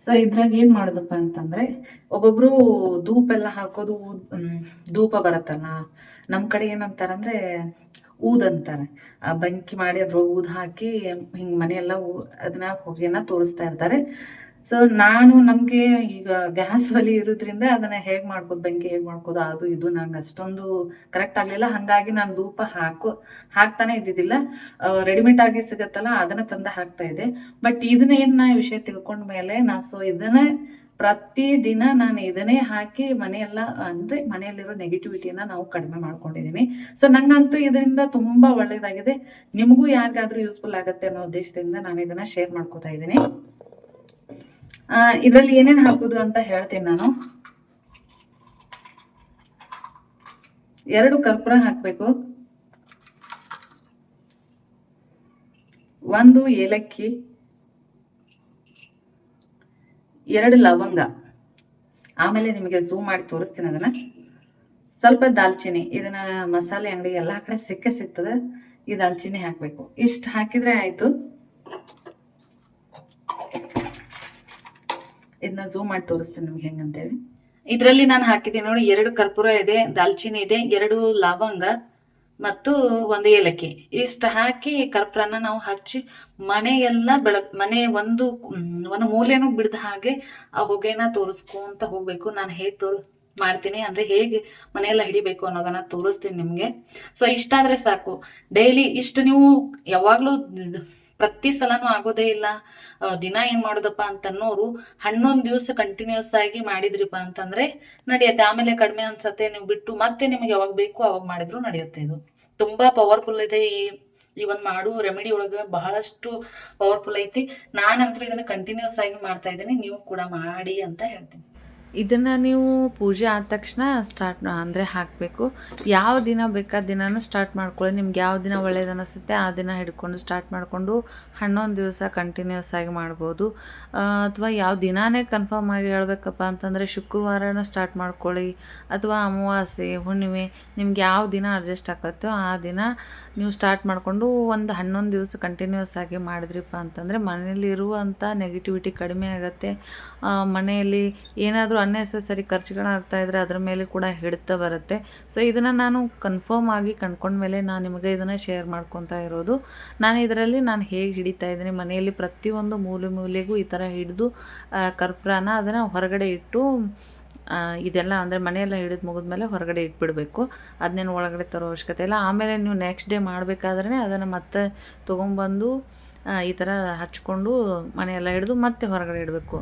ಸೊ ಇದ್ರಾಗ ಏನ್ ಮಾಡೋದಪ್ಪ ಅಂತಂದ್ರೆ, ಒಬ್ಬೊಬ್ರು ಧೂಪ ಎಲ್ಲ ಹಾಕೋದು ಧೂಪ ಬರತ್ತಲ್ಲ, ನಮ್ ಕಡೆ ಏನಂತಾರಂದ್ರೆ ಊದ್ ಅಂತಾರೆ. ಆ, ಬೆಂಕಿ ಮಾಡಿ ಅದ್ರೊಳಗೆ ಊದ್ ಹಾಕಿ, ಹಿಂಗ್ ಮನೆಯೆಲ್ಲ ಅದನ್ನ ಹೊಗೆನ ತೋರಿಸ್ತಾ ಇರ್ತಾರೆ. ಸೊ ನಾನು ನಮ್ಗೆ ಈಗ ಗ್ಯಾಸ್ *laughs* ಒಲಿ ಇರೋದ್ರಿಂದ ಅದನ್ನ ಹೇಗ್ ಮಾಡ್ಕೋದು ಬೆಂಕಿ ಹೇಗ್ ಮಾಡ್ಕೋದು ಅದು ಇದು ನಂಗೆ ಅಷ್ಟೊಂದು ಕರೆಕ್ಟ್ ಆಗ್ಲಿಲ್ಲ. ಹಂಗಾಗಿ ನಾನು ಧೂಪ ಹಾಕೋ, ಹಾಕ್ತಾನೆ ಇದ್ದಿದ್ದಿಲ್ಲ. ರೆಡಿಮೇಡ್ ಆಗಿ ಸಿಗತ್ತಲ್ಲ, ಅದನ್ನ ತಂದ ಹಾಕ್ತಾ ಇದ್ದೆ. ಬಟ್ ಇದನ್ನ ಏನ್ ನಾ ವಿಷಯ ತಿಳ್ಕೊಂಡ ಮೇಲೆ ನಾ ಸೊ ಇದನ್ನ ಪ್ರತಿ ದಿನ ನಾನು ಇದನ್ನೇ ಹಾಕಿ ಮನೆಯೆಲ್ಲ, ಅಂದ್ರೆ ಮನೆಯಲ್ಲಿರೋ ನೆಗೆಟಿವಿಟಿಯನ್ನ ನಾವು ಕಡಿಮೆ ಮಾಡ್ಕೊಂಡಿದೀನಿ. ಸೊ ನಂಗಂತೂ ಇದರಿಂದ ತುಂಬಾ ಒಳ್ಳೇದಾಗಿದೆ. ನಿಮಗೂ ಯಾರಿಗಾದ್ರೂ ಯೂಸ್ಫುಲ್ ಆಗತ್ತೆ ಅನ್ನೋ ಉದ್ದೇಶದಿಂದ ನಾನು ಇದನ್ನ ಶೇರ್ ಮಾಡ್ಕೋತಾ ಇದ್ದೀನಿ. ಇದ್ರಲ್ಲಿ ಏನೇನ್ ಹಾಕುದು ಅಂತ ಹೇಳ್ತೀನಿ ನಾನು. ಎರಡು ಕರ್ಪೂರ ಹಾಕ್ಬೇಕು. ಒಂದು ಏಲಕ್ಕಿ. ಎರಡು ಲವಂಗ. ಆಮೇಲೆ ನಿಮಗೆ ಝೂಮ್ ಮಾಡಿ ತೋರಿಸ್ತೀನಿ ಅದನ್ನ. ಸ್ವಲ್ಪ ದಾಲ್ಚಿನ್ನಿ ಇದನ್ನ ಮಸಾಲೆ ಅಂಗಡಿ ಎಲ್ಲಾ ಕಡೆ ಸಿಕ್ಕೇ ಸಿಗ್ತದೆ. ಈ ದಾಲ್ಚಿನ್ನಿ ಹಾಕ್ಬೇಕು. ಇಷ್ಟು ಹಾಕಿದ್ರೆ ಆಯ್ತು. ಇದನ್ನ ಝೂಮ್ ಮಾಡಿ ತೋರಿಸ್ತೀನಿ ನಿಮ್ಗೆ ಹೆಂಗಂತೇಳಿ. ಇದರಲ್ಲಿ ನಾನು ಹಾಕಿದ್ದೀನಿ ನೋಡಿ, ಎರಡು ಕರ್ಪೂರ ಇದೆ ದಾಲ್ಚಿನ್ನಿ ಇದೆ, ಎರಡು ಲವಂಗ ಮತ್ತು ಒಂದು ಏಲಕ್ಕಿ. ಇಷ್ಟು ಹಾಕಿ ಕರ್ಪೂರನ ನಾವು ಹಚ್ಚಿ ಮನೆಯೆಲ್ಲ ಬೆಳ, ಮನೆ ಒಂದು ಒಂದು ಮೂಲೆನೂ ಬಿಡದ ಹಾಗೆ ಆ ಹೊಗೆನ ತೋರಿಸ್ಕೊಂತ ಹೋಗ್ಬೇಕು. ನಾನು ಹೇಗೆ ತೋರ್, ಮಾಡ್ತೀನಿ ಅಂದ್ರೆ ಹೇಗೆ ಮನೆಯೆಲ್ಲ ಹಿಡಿಬೇಕು ಅನ್ನೋದನ್ನ ತೋರಿಸ್ತೀನಿ ನಿಮ್ಗೆ. ಸೊ ಇಷ್ಟ ಆದ್ರೆ ಸಾಕು. ಡೈಲಿ ಇಷ್ಟು ನೀವು ಯಾವಾಗ್ಲೂ ಪ್ರತಿ ಸಲನೂ ಆಗೋದೇ ಇಲ್ಲ. ದಿನ ಏನ್ ಮಾಡೋದಪ್ಪ ಅಂತನ್ನೋರು ಹನ್ನೊಂದು ದಿವಸ ಕಂಟಿನ್ಯೂಸ್ ಆಗಿ ಮಾಡಿದ್ರಿಪ್ಪ ಅಂತಂದ್ರೆ ನಡೆಯುತ್ತೆ. ಆಮೇಲೆ ಕಡಿಮೆ ಅನ್ಸತ್ತೆ. ನೀವು ಬಿಟ್ಟು ಮತ್ತೆ ನಿಮಗೆ ಯಾವಾಗ ಬೇಕು ಅವಾಗ ಮಾಡಿದ್ರು ನಡೆಯುತ್ತೆ ಇದು. ತುಂಬಾ ಪವರ್ಫುಲ್ ಇದೆ ಈ ಈ ಒಂದು ಮಾಡು ರೆಮಿಡಿ ಒಳಗ ಬಹಳಷ್ಟು ಪವರ್ಫುಲ್ ಐತಿ. ನಾನಂತೂ ಇದನ್ನ ಕಂಟಿನ್ಯೂಸ್ ಆಗಿ ಮಾಡ್ತಾ ಇದ್ದೀನಿ. ನೀವು ಕೂಡ ಮಾಡಿ ಅಂತ ಹೇಳ್ತೀನಿ. ಇದನ್ನು ನೀವು ಪೂಜೆ ಆದ ತಕ್ಷಣ ಸ್ಟಾರ್ಟ್ ಅಂದರೆ ಹಾಕಬೇಕು. ಯಾವ ದಿನ ಬೇಕಾದ ದಿನನೂ ಸ್ಟಾರ್ಟ್ ಮಾಡ್ಕೊಳ್ಳಿ. ನಿಮ್ಗೆ ಯಾವ ದಿನ ಒಳ್ಳೇದು ಆ ದಿನ ಹಿಡ್ಕೊಂಡು ಸ್ಟಾರ್ಟ್ ಮಾಡಿಕೊಂಡು ಹನ್ನೊಂದು ದಿವಸ ಕಂಟಿನ್ಯೂಸ್ ಆಗಿ ಮಾಡ್ಬೋದು. ಅಥವಾ ಯಾವ ದಿನಾನೇ ಕನ್ಫರ್ಮ್ ಆಗಿ ಹೇಳ್ಬೇಕಪ್ಪ ಅಂತಂದರೆ ಶುಕ್ರವಾರನೂ ಸ್ಟಾರ್ಟ್ ಮಾಡ್ಕೊಳ್ಳಿ. ಅಥವಾ ಅಮಾವಾಸ್ಯೆ, ಹುಣ್ಣಿಮೆ, ನಿಮ್ಗೆ ಯಾವ ದಿನ ಅಡ್ಜಸ್ಟ್ ಆಗತ್ತೋ ಆ ದಿನ ನೀವು ಸ್ಟಾರ್ಟ್ ಮಾಡಿಕೊಂಡು ಒಂದು ಹನ್ನೊಂದು ದಿವಸ ಕಂಟಿನ್ಯೂಸ್ ಆಗಿ ಮಾಡಿದ್ರಿಪ್ಪ ಅಂತಂದರೆ ಮನೇಲಿರುವಂಥ ನೆಗೆಟಿವಿಟಿ ಕಡಿಮೆ ಆಗುತ್ತೆ. ಮನೆಯಲ್ಲಿ ಏನಾದರೂ ಅನ್ನೆಸೆಸರಿ ಖರ್ಚುಗಳಾಗ್ತಾ ಇದ್ದರೆ ಅದರ ಮೇಲೆ ಕೂಡ ಹಿಡಿತ ಬರುತ್ತೆ. ಸೊ ಇದನ್ನು ನಾನು ಕನ್ಫರ್ಮ್ ಆಗಿ ಕಂಡ್ಕೊಂಡ್ಮೇಲೆ ನಾನು ನಿಮಗೆ ಇದನ್ನು ಶೇರ್ ಮಾಡ್ಕೊತಾ ಇರೋದು. ನಾನು ಇದರಲ್ಲಿ ನಾನು ಹೇಗೆ ಹಿಡಿತಾ ಇದ್ದೀನಿ, ಮನೆಯಲ್ಲಿ ಪ್ರತಿಯೊಂದು ಮೂಲೆ ಮೂಲೆಗೂ ಈ ಥರ ಹಿಡಿದು ಕರ್ಪೂರನ ಅದನ್ನು ಹೊರಗಡೆ ಇಟ್ಟು ಇದೆಲ್ಲ ಅಂದರೆ ಮನೆಯೆಲ್ಲ ಹಿಡಿದು ಮುಗಿದ್ಮೇಲೆ ಹೊರಗಡೆ ಇಟ್ಬಿಡಬೇಕು. ಅದನ್ನೇನು ಒಳಗಡೆ ತರೋ ಅವಶ್ಯಕತೆ ಇಲ್ಲ. ಆಮೇಲೆ ನೀವು ನೆಕ್ಸ್ಟ್ ಡೇ ಮಾಡಬೇಕಾದ್ರೆ ಅದನ್ನು ಮತ್ತೆ ತೊಗೊಂಬಂದು ಈ ಥರ ಹಚ್ಕೊಂಡು ಮನೆಯೆಲ್ಲ ಹಿಡಿದು ಮತ್ತೆ ಹೊರಗಡೆ ಇಡಬೇಕು.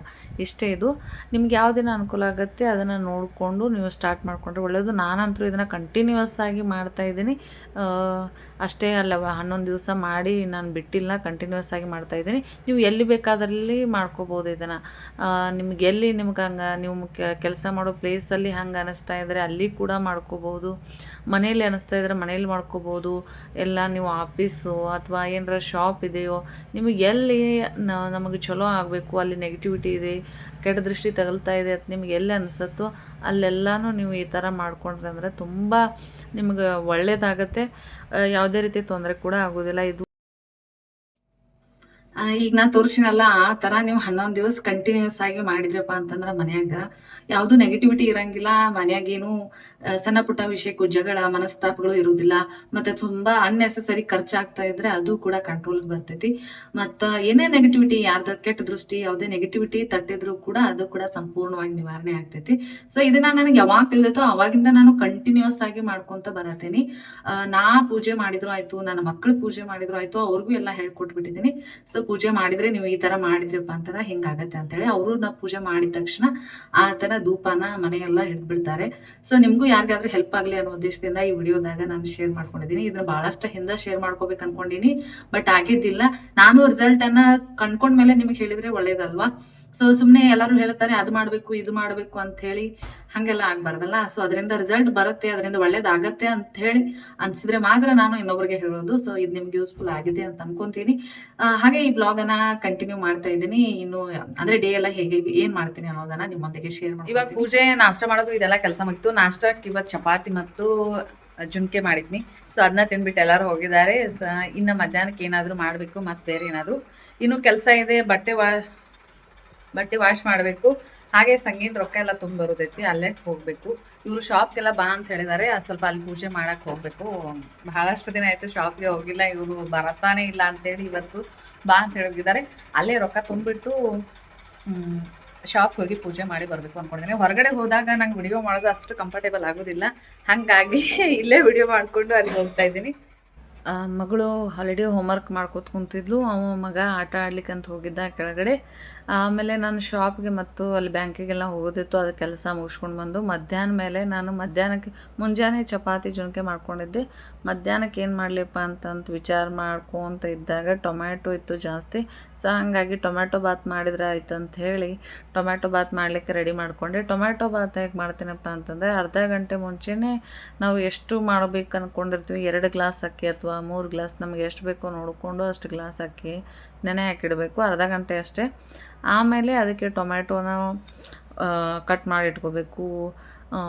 ಇಷ್ಟೇ ಇದು. ನಿಮ್ಗೆ ಯಾವ ದಿನ ಅನುಕೂಲ ಆಗುತ್ತೆ ಅದನ್ನು ನೋಡಿಕೊಂಡು ನೀವು ಸ್ಟಾರ್ಟ್ ಮಾಡಿಕೊಂಡ್ರೆ ಒಳ್ಳೆಯದು ನಾನಂತೂ ಇದನ್ನು ಕಂಟಿನ್ಯೂಸ್ ಆಗಿ ಮಾಡ್ತಾ ಇದ್ದೀನಿ. ಅಷ್ಟೇ ಅಲ್ಲ, ಹನ್ನೊಂದು ದಿವಸ ಮಾಡಿ ನಾನು ಬಿಟ್ಟಿಲ್ಲ ಕಂಟಿನ್ಯೂಸ್ ಆಗಿ ಮಾಡ್ತಾ ಇದ್ದೀನಿ. ನೀವು ಎಲ್ಲಿ ಬೇಕಾದಲ್ಲಿ ಮಾಡ್ಕೋಬೋದು ಇದನ್ನು. ನಿಮ್ಗೆ ಎಲ್ಲಿ ನಿಮ್ಗೆ ಹಂಗೆ, ನೀವು ಕೆಲಸ ಮಾಡೋ ಪ್ಲೇಸಲ್ಲಿ ಹಂಗೆ ಅನಿಸ್ತಾ ಇದ್ದರೆ ಅಲ್ಲಿ ಕೂಡ ಮಾಡ್ಕೋಬೋದು. ಮನೇಲಿ ಅನಿಸ್ತಾ ಇದ್ದರೆ ಮನೇಲಿ ಮಾಡ್ಕೋಬೋದು. ಎಲ್ಲ ನೀವು ಆಫೀಸು ಅಥವಾ ಏನಾರ ಶಾಪ್ ಇದೆಯೋ ನಿಮಗೆ ಎಲ್ಲಿ ನಮಗೆ ಚಲೋ ಆಗಬೇಕು, ಅಲ್ಲಿ ನೆಗೆಟಿವಿಟಿ ಇದೆ, ಕೆಟ್ಟ ದೃಷ್ಟಿ ತಗಲ್ತಾ ಇದೆ ಅಂತ ನಿಮ್ಗೆ ಎಲ್ಲಿ ಅನಿಸುತ್ತೋ ಅಲ್ಲೆಲ್ಲನೂ ನೀವು ಈ ಥರ ಮಾಡ್ಕೊಂಡ್ರೆ ಅಂದರೆ ತುಂಬ ನಿಮಗೆ ಒಳ್ಳೆಯದಾಗತ್ತೆ ಯಾವುದೇ ರೀತಿ ತೊಂದರೆ ಕೂಡ ಆಗೋದಿಲ್ಲ. ಇದು ಈಗ ನಾ ತೋರ್ಸಿನಲ್ಲ, ಆ ತರ ನೀವು ಹನ್ನೊಂದು ದಿವಸ ಕಂಟಿನ್ಯೂಸ್ ಆಗಿ ಮಾಡಿದ್ರಪ್ಪ ಅಂತಂದ್ರ ಮನ್ಯಾಗ ಯಾವ್ದು ನೆಗೆಟಿವಿಟಿ ಇರಂಗಿಲ್ಲ, ಮನ್ಯಾಗೇನು ಸಣ್ಣ ಪುಟ್ಟ ವಿಷಯಕ್ಕೂ ಜಗಳ, ಮನಸ್ತಾಪಗಳು ಇರುವುದಿಲ್ಲ ಮತ್ತೆ ತುಂಬಾ ಅನ್ನೆಸೆಸರಿ ಖರ್ಚಾಗ್ತಾ ಇದ್ರೆ ಅದು ಕೂಡ ಕಂಟ್ರೋಲ್ ಬರ್ತೈತಿ. ಮತ್ತ ಏನೇ ನೆಗೆಟಿವಿಟಿ ಯಾರ್ದ ಕೆಟ್ಟ ದೃಷ್ಟಿ, ಯಾವುದೇ ನೆಗೆಟಿವಿಟಿ ತಟ್ಟಿದ್ರು ಕೂಡ ಅದು ಕೂಡ ಸಂಪೂರ್ಣವಾಗಿ ನಿವಾರಣೆ ಆಗ್ತೈತಿ. ಸೊ ಇದನ್ನ ನನಗೆ ಯಾವಾಗ ತಿಳಿದೈತೋ ಅವಾಗಿಂದ ನಾನು ಕಂಟಿನ್ಯೂಸ್ ಆಗಿ ಮಾಡ್ಕೊಂತ ಬರತೇನಿ. ನಾ ಪೂಜೆ ಮಾಡಿದ್ರು ಆಯ್ತು, ನನ್ನ ಮಕ್ಕಳು ಪೂಜೆ ಮಾಡಿದ್ರು ಆಯ್ತು, ಅವ್ರಿಗೂ ಎಲ್ಲ ಹೇಳ್ಕೊಟ್ಬಿಟ್ಟಿದ್ದೀನಿ ಸೊ ಪೂಜೆ ಮಾಡಿದ್ರೆ ನೀವು ಈ ತರ ಮಾಡಿದ್ರಪ್ಪ ಅಂತಂದ್ರೆ ಹೆಂಗಾಗತ್ತೆ ಅಂತೇಳಿ ಅವರು ನಾವು ಪೂಜೆ ಮಾಡಿದ ತಕ್ಷಣ ಆ ತರ ಧೂಪನ ಮನೆಯೆಲ್ಲ ಹಿಡ್ಬಿಡ್ತಾರೆ ಸೊ ನಿಮ್ಗೂ ಯಾರಿಗಾದ್ರೂ ಹೆಲ್ಪ್ ಆಗ್ಲಿ ಅನ್ನೋ ಉದ್ದೇಶದಿಂದ ಈ ವಿಡಿಯೋದಾಗ ನಾನು ಶೇರ್ ಮಾಡ್ಕೊಂಡಿದ್ದೀನಿ. ಇದನ್ನ ಬಹಳಷ್ಟು ಹಿಂದೆ ಶೇರ್ ಮಾಡ್ಕೋಬೇಕು ಅನ್ಕೊಂಡಿನಿ. ಬಟ್ ಆಗಿದ್ದಿಲ್ಲ. ನಾನು ರಿಸಲ್ಟ್ ಅನ್ನ ಕಂಡ್ಕೊಂಡ್ಮೇಲೆ ನಿಮಗೆ ಹೇಳಿದ್ರೆ ಒಳ್ಳೇದಲ್ವಾ? ಸೊ ಸುಮ್ನೆ ಎಲ್ಲರೂ ಹೇಳ್ತಾರೆ, ಅದು ಮಾಡ್ಬೇಕು, ಇದು ಮಾಡ್ಬೇಕು ಅಂತ ಹೇಳಿ ಹಂಗೆಲ್ಲ ಆಗ್ಬಾರ್ದಲ್ಲ. ಸೊ ಅದರಿಂದ ರಿಸಲ್ಟ್ ಬರುತ್ತೆ, ಅದರಿಂದ ಒಳ್ಳೇದಾಗತ್ತೆ ಅಂತ ಹೇಳಿ ಅನ್ಸಿದ್ರೆ ಮಾತ್ರ ನಾನು ಇನ್ನೊಬ್ರಿಗೆ ಹೇಳೋದು. ಸೊ ಇದು ನಿಮ್ಗೆ ಯೂಸ್ಫುಲ್ ಆಗಿದೆ ಅಂತ ಅನ್ಕೊಂತೀನಿ. ಹಾಗೆ ಈ ಬ್ಲಾಗ್ ಅನ್ನ ಕಂಟಿನ್ಯೂ ಮಾಡ್ತಾ ಇದ್ದೀನಿ. ಇನ್ನು, ಅಂದ್ರೆ ಡೇ ಎಲ್ಲ ಹೇಗೆ, ಏನ್ ಮಾಡ್ತೀನಿ ಅನ್ನೋದನ್ನ ನಿಮ್ಮೊಂದಿಗೆ ಶೇರ್ ಮಾಡಿ ಇವಾಗ ಪೂಜೆ, ನಾಷ್ಟ ಮಾಡೋದು ಇದೆಲ್ಲ ಕೆಲಸ ಮುಗಿತು. ನಾಷ್ಟಕ್ಕೆ ಇವತ್ತು ಚಪಾತಿ ಮತ್ತು ಜುನ್ಕೆ ಮಾಡಿದ್ನಿ. ಸೊ ಅದನ್ನ ತಿಂದ್ಬಿಟ್ಟು ಎಲ್ಲರೂ ಹೋಗಿದ್ದಾರೆ. ಇನ್ನು ಮಧ್ಯಾಹ್ನಕ್ಕೆ ಏನಾದರೂ ಮಾಡಬೇಕು ಮತ್ತು ಬೇರೆ ಏನಾದರೂ. ಇನ್ನು ಕೆಲಸ ಇದೆ, ಬಟ್ಟೆ ವಾ ಬಟ್ಟೆ ವಾಶ್ ಮಾಡಬೇಕು. ಹಾಗೆ ಸಂಗೀನ ರೊಕ್ಕ ಎಲ್ಲ ತುಂಬ ಬರುತ್ತೈತಿ ಅಲ್ಲೇ ಹೋಗಬೇಕು. ಇವರು ಶಾಪ್ಗೆಲ್ಲ ಬಾ ಅಂತ ಹೇಳಿದ್ದಾರೆ, ಅದು ಸ್ವಲ್ಪ ಅಲ್ಲಿ ಪೂಜೆ ಮಾಡಕ್ಕೆ ಹೋಗಬೇಕು. ಬಹಳಷ್ಟು ದಿನ ಆಯಿತು ಶಾಪ್ಗೆ ಹೋಗಿಲ್ಲ, ಇವರು ಬರತಾನೆ ಇಲ್ಲ ಅಂತೇಳಿ ಇವತ್ತು ಬಾ ಅಂತ ಹೇಳಿದ್ದಾರೆ. ಅಲ್ಲೇ ರೊಕ್ಕ ತುಂಬಿಟ್ಟು ಶಾಪ್ ಹೋಗಿ ಪೂಜೆ ಮಾಡಿ ಬರಬೇಕು ಅನ್ಕೊಂಡಿದ್ದೀನಿ. ಹೊರಗಡೆ ಹೋದಾಗ ನಂಗೆ ವಿಡಿಯೋ ಮಾಡೋದು ಅಷ್ಟು ಕಂಫರ್ಟೇಬಲ್ ಆಗೋದಿಲ್ಲ. ಹಾಗಾಗಿ ಇಲ್ಲೇ ವಿಡಿಯೋ ಮಾಡಿಕೊಂಡು ಅಲ್ಲಿ ಹೋಗ್ತಾ ಇದ್ದೀನಿ. ಮಗಳು ಹಾಲಿಡೇ ಹೋಮ್ವರ್ಕ್ ಮಾಡ್ಕೋತ ಕುಂತಿದ್ಲು. ಅವ ಮಗ ಆಟ ಆಡ್ಲಿಕ್ಕೆ ಅಂತ ಹೋಗಿದ್ದ ಕೆಳಗಡೆ. ಆಮೇಲೆ ನಾನು ಶಾಪ್ಗೆ ಮತ್ತು ಅಲ್ಲಿ ಬ್ಯಾಂಕಿಗೆಲ್ಲ ಹೋಗೋದಿತ್ತು ಅದು ಕೆಲಸ ಮುಗಿಸ್ಕೊಂಡು ಬಂದು ಮಧ್ಯಾಹ್ನ ಮೇಲೆ ನಾನು ಮಧ್ಯಾಹ್ನಕ್ಕೆ, ಮುಂಜಾನೆ ಚಪಾತಿ ಜುಣಕೆ ಮಾಡ್ಕೊಂಡಿದ್ದೆ. ಮಧ್ಯಾಹ್ನಕ್ಕೆ ಏನು ಮಾಡಲಿಪ್ಪ ಅಂತಂತ ವಿಚಾರ ಮಾಡ್ಕೊಂತ ಇದ್ದಾಗ ಟೊಮ್ಯಾಟೊ ಇತ್ತು ಜಾಸ್ತಿ. ಸೊ, ಹಾಗಾಗಿ ಟೊಮ್ಯಾಟೊ ಬಾತ್ ಮಾಡಿದ್ರೆ ಆಯ್ತು ಅಂತ ಹೇಳಿ ಟೊಮ್ಯಾಟೊ ಬಾತ್ ಮಾಡಲಿಕ್ಕೆ ರೆಡಿ ಮಾಡಿಕೊಂಡೆ. ಟೊಮ್ಯಾಟೊ ಬಾತ್ ಹೇಗೆ ಮಾಡ್ತೀನಪ್ಪ ಅಂತಂದರೆ, ಅರ್ಧ ಗಂಟೆ ಮುಂಚೆನೇ ನಾವು ಎಷ್ಟು ಮಾಡಬೇಕು ಅಂದ್ಕೊಂಡಿರ್ತೀವಿ ಎರಡು ಗ್ಲಾಸ್ ಅಕ್ಕಿ ಅಥವಾ ಮೂರು ಗ್ಲಾಸ್ ನಮಗೆ ಎಷ್ಟು ಬೇಕೋ ನೋಡಿಕೊಂಡು ಅಷ್ಟು ಗ್ಲಾಸ್ ಅಕ್ಕಿ ನೆನೆ ಹಾಕಿಡಬೇಕು ಅರ್ಧ ಗಂಟೆ ಅಷ್ಟೇ. ಆಮೇಲೆ ಅದಕ್ಕೆ ಟೊಮ್ಯಾಟೋನ ಕಟ್ ಮಾಡಿ ಇಟ್ಕೋಬೇಕು ಆ,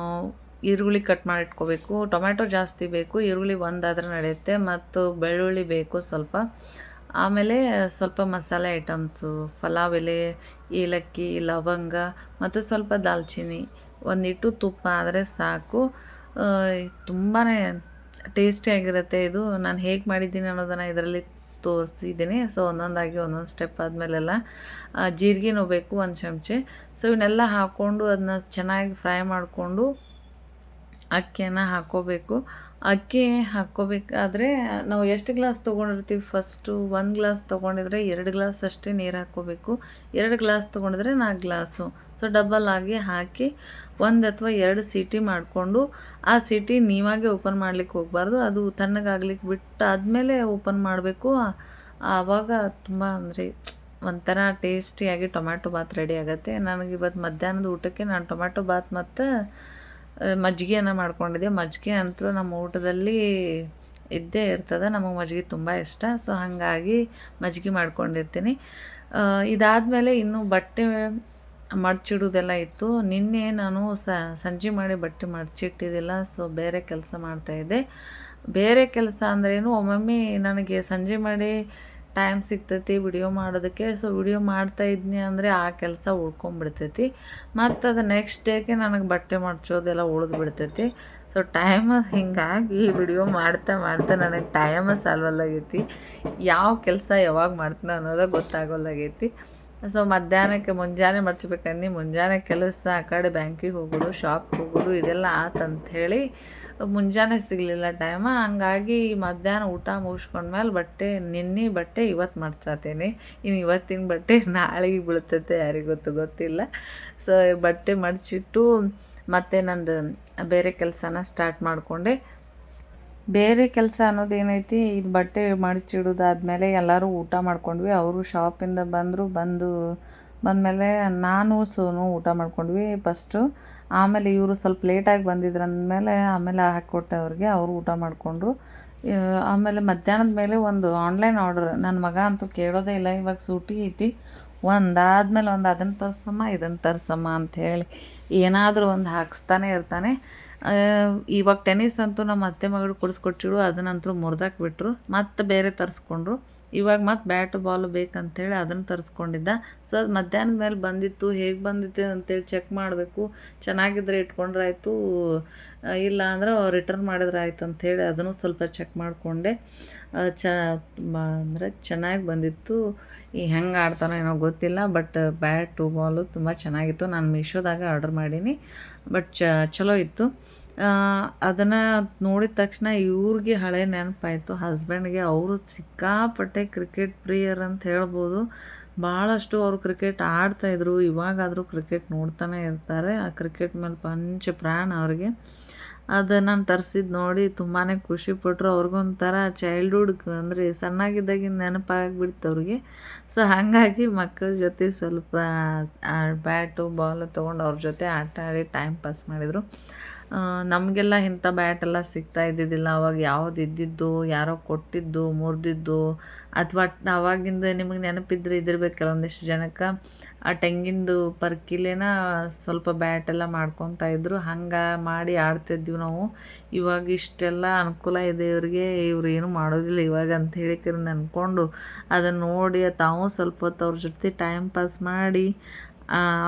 ಈರುಳ್ಳಿ ಕಟ್ ಮಾಡಿ ಇಟ್ಕೋಬೇಕು ಟೊಮ್ಯಾಟೊ ಜಾಸ್ತಿ ಬೇಕು ಈರುಳ್ಳಿ ಒಂದಾದರೆ ನಡೆಯುತ್ತೆ. ಮತ್ತು ಬೆಳ್ಳುಳ್ಳಿ ಬೇಕು ಸ್ವಲ್ಪ. ಆಮೇಲೆ ಸ್ವಲ್ಪ ಮಸಾಲೆ ಐಟಮ್ಸು ಪಲಾವ್ ಎಲೆ ಏಲಕ್ಕಿ ಲವಂಗ ಮತ್ತು ಸ್ವಲ್ಪ ದಾಲ್ಚಿನ್ನಿ. ಒಂದಿಟ್ಟು ತುಪ್ಪ ಆದರೆ ಸಾಕು. ತುಂಬಾ ಟೇಸ್ಟಿಯಾಗಿರುತ್ತೆ ಇದು. ನಾನು ಹೇಗೆ ಮಾಡಿದ್ದೀನಿ ಅನ್ನೋದನ್ನು ಇದರಲ್ಲಿ ತೋರಿಸಿದ್ದೀನಿ. ಸೊ ಒಂದೊಂದಾಗಿ ಒಂದೊಂದು ಸ್ಟೆಪ್ ಆದಮೇಲೆಲ್ಲ ಜೀರಿಗೆನೂ ಬೇಕು, ಒಂದು ಚಮಚೆ. ಸೊ ಇವನ್ನೆಲ್ಲ ಹಾಕ್ಕೊಂಡು ಅದನ್ನ ಚೆನ್ನಾಗಿ ಫ್ರೈ ಮಾಡಿಕೊಂಡು ಅಕ್ಕಿಯನ್ನು ಹಾಕ್ಕೋಬೇಕು ಅಕ್ಕಿ ಹಾಕ್ಕೋಬೇಕಾದ್ರೆ ನಾವು ಎಷ್ಟು ಗ್ಲಾಸ್ ತೊಗೊಂಡಿರ್ತೀವಿ? ಫಸ್ಟು ಒಂದು ಗ್ಲಾಸ್ ತೊಗೊಂಡಿದ್ರೆ ಎರಡು ಗ್ಲಾಸ್ ಅಷ್ಟೇ ನೀರು ಹಾಕ್ಕೋಬೇಕು ಎರಡು ಗ್ಲಾಸ್ ತೊಗೊಂಡಿದ್ರೆ ನಾಲ್ಕು ಗ್ಲಾಸು. ಸೊ ಡಬಲ್ ಆಗಿ ಹಾಕಿ ಒಂದು ಅಥವಾ ಎರಡು ಸೀಟಿ ಮಾಡಿಕೊಂಡು ಆ ಸೀಟಿ ನೀವಾಗೆ ಓಪನ್ ಮಾಡ್ಲಿಕ್ಕೆ ಹೋಗಬಾರ್ದು. ಅದು ತಣ್ಣಗಾಗ್ಲಿಕ್ಕೆ ಬಿಟ್ಟು ಆದಮೇಲೆ ಓಪನ್ ಮಾಡಬೇಕು. ಆವಾಗ ತುಂಬ ಅಂದರೆ ಒಂಥರ ಟೇಸ್ಟಿಯಾಗಿ ಟೊಮ್ಯಾಟೊ ಬಾತ್ ರೆಡಿ ಆಗುತ್ತೆ. ನನಗೆ ಇವತ್ತು ಮಧ್ಯಾಹ್ನದ ಊಟಕ್ಕೆ ನಾನು ಟೊಮ್ಯಾಟೊ ಬಾತ್ ಮತ್ತು ಮಜ್ಜಿಗೆಯನ್ನು ಮಾಡ್ಕೊಂಡಿದ್ದೆ. ಮಜ್ಜಿಗೆ ಅಂತೂ ನಮ್ಮ ಊಟದಲ್ಲಿ ಇದ್ದೇ ಇರ್ತದೆ. ನಮಗೆ ಮಜ್ಜಿಗೆ ತುಂಬ ಇಷ್ಟ. ಸೊ ಹಾಗಾಗಿ ಮಜ್ಜಿಗೆ ಮಾಡ್ಕೊಂಡಿರ್ತೀನಿ. ಇದಾದಮೇಲೆ ಇನ್ನು ಬಟ್ಟೆ ಮಡ್ಚಿಡೋದೆಲ್ಲ ಇತ್ತು. ನಿನ್ನೆ ನಾನು ಸಂಜೆ ಮಾಡಿ ಬಟ್ಟೆ ಮಡ್ಚಿಟ್ಟಿದ್ದಿಲ್ಲ. ಸೊ ಬೇರೆ ಕೆಲಸ ಮಾಡ್ತಾಯಿದ್ದೆ ಬೇರೆ ಕೆಲಸ ಅಂದ್ರೇನು ಒಮ್ಮೊಮ್ಮೆ ನನಗೆ ಸಂಜೆ ಮಾಡಿ ಟೈಮ್ ಸಿಗ್ತೈತಿ ವಿಡಿಯೋ ಮಾಡೋದಕ್ಕೆ. ಸೊ ವಿಡಿಯೋ ಮಾಡ್ತಾ ಇದ್ನಿ ಅಂದರೆ ಆ ಕೆಲಸ ಉಳ್ಕೊಂಬಿಡ್ತೈತಿ ಮತ್ತು ಅದು ನೆಕ್ಸ್ಟ್ ಡೇಗೆ ನನಗೆ ಬಟ್ಟೆ ಮಡ್ಚೋದೆಲ್ಲ ಉಳಿದು ಬಿಡ್ತೈತಿ. ಸೊ ಟೈಮ್ ಹಿಂಗಾಗಿ ವಿಡಿಯೋ ಮಾಡ್ತಾ ಮಾಡ್ತಾ ನನಗೆ ಟೈಮ ಸಾಲ್ವಲ್ಲಾಗೈತಿ ಯಾವ ಕೆಲಸ ಯಾವಾಗ ಮಾಡ್ತೀನಿ ಅನ್ನೋದೇ ಗೊತ್ತಾಗೋಲ್ಲಾಗೈತಿ ಸೊ ಮಧ್ಯಾಹ್ನಕ್ಕೆ ಮುಂಜಾನೆ ಮಡ್ಚಬೇಕನ್ನಿ. ಮುಂಜಾನೆ ಕೆಲಸ ಆ ಕಡೆ ಬ್ಯಾಂಕಿಗೆ ಹೋಗೋದು ಶಾಪ್ಗೆ ಹೋಗೋದು, ಇದೆಲ್ಲ ಆತಂಥೇಳಿ ಮುಂಜಾನೆ ಸಿಗಲಿಲ್ಲ ಟೈಮ ಹಂಗಾಗಿ ಮಧ್ಯಾಹ್ನ ಊಟ ಮುಗಿಸ್ಕೊಂಡ್ಮೇಲೆ ಬಟ್ಟೆ, ನಿನ್ನೆ ಬಟ್ಟೆ, ಇವತ್ತು ಮಡ್ಚಾತೀನಿ ಇನ್ನು ಇವತ್ತಿನ ಬಟ್ಟೆ ನಾಳೆಗೆ ಬೀಳ್ತೈತೆ ಯಾರಿಗೆ ಗೊತ್ತು, ಗೊತ್ತಿಲ್ಲ. ಸೊ ಬಟ್ಟೆ ಮಡಚಿಟ್ಟು ಮತ್ತೆ ನಂದು ಬೇರೆ ಕೆಲಸನ ಸ್ಟಾರ್ಟ್ ಮಾಡಿಕೊಂಡೆ. ಬೇರೆ ಕೆಲಸ ಅನ್ನೋದೇನೈತಿ ಇದು ಬಟ್ಟೆ ಮಡಚಿಡೋದಾದ್ಮೇಲೆ ಎಲ್ಲರೂ ಊಟ ಮಾಡ್ಕೊಂಡ್ವಿ. ಅವರು ಶಾಪಿಂದ ಬಂದರು, ಬಂದು ಬಂದಮೇಲೆ ನಾನು, ಸೋನು ಊಟ ಮಾಡ್ಕೊಂಡ್ವಿ ಫಸ್ಟು ಆಮೇಲೆ ಇವರು ಸ್ವಲ್ಪ ಲೇಟಾಗಿ ಬಂದಿದ್ರು ಅಂದಮೇಲೆ ಆಮೇಲೆ ಹಾಕಿಕೊಟ್ಟೆ ಅವ್ರಿಗೆ ಅವರು ಊಟ ಮಾಡಿಕೊಂಡ್ರು. ಆಮೇಲೆ ಮಧ್ಯಾಹ್ನದ ಮೇಲೆ ಒಂದು ಆನ್ಲೈನ್ ಆರ್ಡ್ರ್ ನನ್ನ ಮಗ ಅಂತೂ ಕೇಳೋದೇ ಇಲ್ಲ, ಇವಾಗ ಸೂಟಿ ಐತಿ. ಒಂದಾದ್ಮೇಲೆ ಒಂದು ಅದನ್ನು ತರ್ಸಮ್ಮ ಇದನ್ನು ತರ್ಸಮ್ಮ ಅಂಥೇಳಿ ಏನಾದರೂ ಒಂದು ಹಾಕ್ಸ್ತಾನೆ ಇರ್ತಾನೆ. ಇವಾಗ ಟೆನ್ನಿಸ್ ಅಂತೂ ನಮ್ಮ ಅತ್ತೆ ಮಗಳು ಕೊಡಿಸ್ಕೊಟ್ಟಿಳು ಅದನ್ನಂತೂ ಮುರಿದಾಕ್ಬಿಟ್ರು, ಮತ್ತೆ ಬೇರೆ ತರಿಸ್ಕೊಂಡ್ರು. ಇವಾಗ ಮತ್ತೆ ಬ್ಯಾಟು ಬಾಲು ಬೇಕಂತೇಳಿ ಅದನ್ನು ತರಿಸ್ಕೊಂಡಿದ್ದ. ಸೊ ಅದು ಮಧ್ಯಾಹ್ನದ ಮೇಲೆ ಬಂದಿತ್ತು. ಹೇಗೆ ಬಂದಿತ್ತು ಅಂತೇಳಿ ಚೆಕ್ ಮಾಡಬೇಕು. ಚೆನ್ನಾಗಿದ್ರೆ ಇಟ್ಕೊಂಡ್ರಾಯ್ತು. ಇಲ್ಲ ಅಂದ್ರೆ ರಿಟರ್ನ್ ಮಾಡಿದ್ರೆ ಆಯ್ತು ಅಂಥೇಳಿ ಅದನ್ನು ಸ್ವಲ್ಪ ಚೆಕ್ ಮಾಡಿಕೊಂಡೆ. ಚ ಅಂದರೆ ಚೆನ್ನಾಗಿ ಬಂದಿತ್ತು. ಈ ಹೆಂಗೆ ಆಡ್ತಾನೋ ಏನೋ ಗೊತ್ತಿಲ್ಲ ಬಟ್ ಬ್ಯಾಟು ಬಾಲು ತುಂಬ ಚೆನ್ನಾಗಿತ್ತು. ನಾನು ಮೀಶೋದಾಗ ಆರ್ಡರ್ ಮಾಡೀನಿ. ಬಟ್ ಚಲೋ ಇತ್ತು. ಅದನ್ನು ನೋಡಿದ ತಕ್ಷಣ ಇವ್ರಿಗೆ ಹಳೆ ನೆನಪಾಯಿತು. ಹಸ್ಬೆಂಡ್ಗೆ ಅವರು ಸಿಕ್ಕಾಪಟ್ಟೆ ಕ್ರಿಕೆಟ್ ಪ್ರಿಯರ್ ಅಂತ ಹೇಳ್ಬೋದು. ಭಾಳಷ್ಟು ಅವರು ಕ್ರಿಕೆಟ್ ಆಡ್ತಾಯಿದ್ರು ಇವಾಗಾದರೂ ಕ್ರಿಕೆಟ್ ನೋಡ್ತಾನೆ ಇರ್ತಾರೆ. ಆ ಕ್ರಿಕೆಟ್ ಮೇಲೆ ಪಂಚ ಪ್ರಾಣ ಅವ್ರಿಗೆ. ಅದು ನಾನು ತರಿಸಿದ್ದು ನೋಡಿ ತುಂಬಾ ಖುಷಿಪಟ್ಟರು ಅವ್ರಿಗೊಂಥರ ಚೈಲ್ಡ್ಹುಡ್ ಅಂದರೆ ಸಣ್ಣಾಗಿದ್ದಾಗಿನ ನೆನಪಾಗ್ಬಿಡ್ತು ಅವ್ರಿಗೆ. ಸೊ ಹಾಗಾಗಿ ಮಕ್ಕಳ ಜೊತೆ ಸ್ವಲ್ಪ ಬ್ಯಾಟು ಬಾಲು ತೊಗೊಂಡು ಅವ್ರ ಜೊತೆ ಆಟ ಆಡಿ ಟೈಮ್ ಪಾಸ್ ಮಾಡಿದರು. ನಮಗೆಲ್ಲ ಇಂಥ ಬ್ಯಾಟೆಲ್ಲ ಸಿಗ್ತಾ ಇದ್ದಿದ್ದಿಲ್ಲ. ಅವಾಗ ಯಾವ್ದು ಇದ್ದಿದ್ದು, ಯಾರೋ ಕೊಟ್ಟಿದ್ದು, ಮುರಿದಿದ್ದು, ಅಥವಾ ಅವಾಗಿಂದ ನಿಮಗೆ ನೆನಪಿದ್ರೆ ಇದಿರ್ಬೇಕು ಕೆಲವೊಂದಿಷ್ಟು ಜನಕ್ಕೆ. ಆ ತೆಂಗಿಂದು ಪರ್ಕಿಲೇನ ಸ್ವಲ್ಪ ಬ್ಯಾಟೆಲ್ಲ ಮಾಡ್ಕೊತಾ ಇದ್ರು. ಹಂಗೆ ಮಾಡಿ ಆಡ್ತಿದ್ವಿ ನಾವು. ಇವಾಗ ಇಷ್ಟೆಲ್ಲ ಅನುಕೂಲ ಇದೆ ಇವ್ರಿಗೆ. ಇವ್ರು ಏನು ಮಾಡೋದಿಲ್ಲ ಇವಾಗ ಅಂತ ಹೇಳಿ ಅಂದ್ಕೊಂಡು ಅದನ್ನು ನೋಡಿ ತಾವು ಸ್ವಲ್ಪ ಹೊತ್ತು ಅವ್ರ ಜೊತೆ ಟೈಮ್ ಪಾಸ್ ಮಾಡಿ